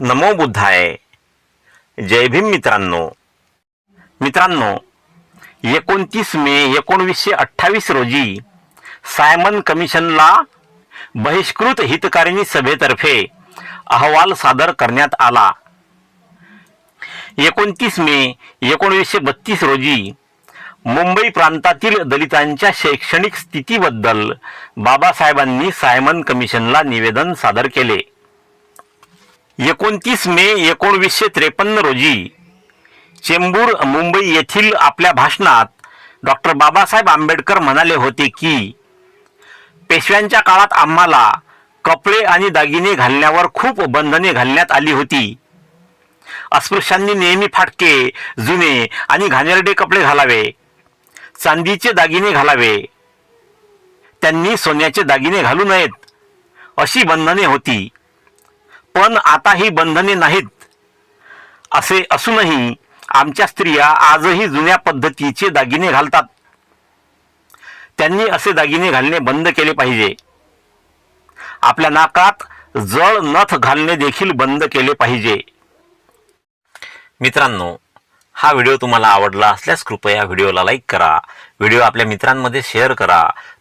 नमो बुद्धाय. जय भीम मित्रांनो. मित्रांनो एकोणतीस मे एकोणवीसशे अठ्ठावीस रोजी सायमन कमिशनला बहिष्कृत हितकारिणी सभेतर्फे अहवाल सादर करण्यात आला. एकोणतीस मे एकोणवीसशे बत्तीस रोजी मुंबई प्रांतातील दलितांच्या शैक्षणिक स्थितीबद्दल बाबासाहेबांनी सायमन कमिशनला निवेदन सादर केले. एकोणतीस मे एकोणवीसशे त्रेपन्न रोजी चेंबूर मुंबई येथील आपल्या भाषणात डॉक्टर बाबासाहेब आंबेडकर म्हणाले होते की पेशव्यांच्या काळात आम्हाला कपडे आणि दागिने घालण्यावर खूप बंधने घालण्यात आली होती. अस्पृश्यांनी नेहमी फाटके जुने आणि घाणेरडे कपडे घालावे चांदीचे दागिने घालावे. त्यांनी सोन्याचे दागिने घालू नयेत अशी बंधने होती. पण आता ही बंधने नाहीत. असे असूनही आमच्या स्त्रिया आजही जुन्या पद्धतीचे दागिने घालतात. त्यांनी असे दागिने घालणे बंद केले पाहिजे. आपल्या नाकात जळ नथ घालणे देखील बंद केले पाहिजे. मित्रांनो हा व्हिडिओ तुम्हाला आवडला असल्यास कृपया व्हिडिओला लाईक करा. व्हिडिओ आपल्या मित्रांमध्ये शेअर करा.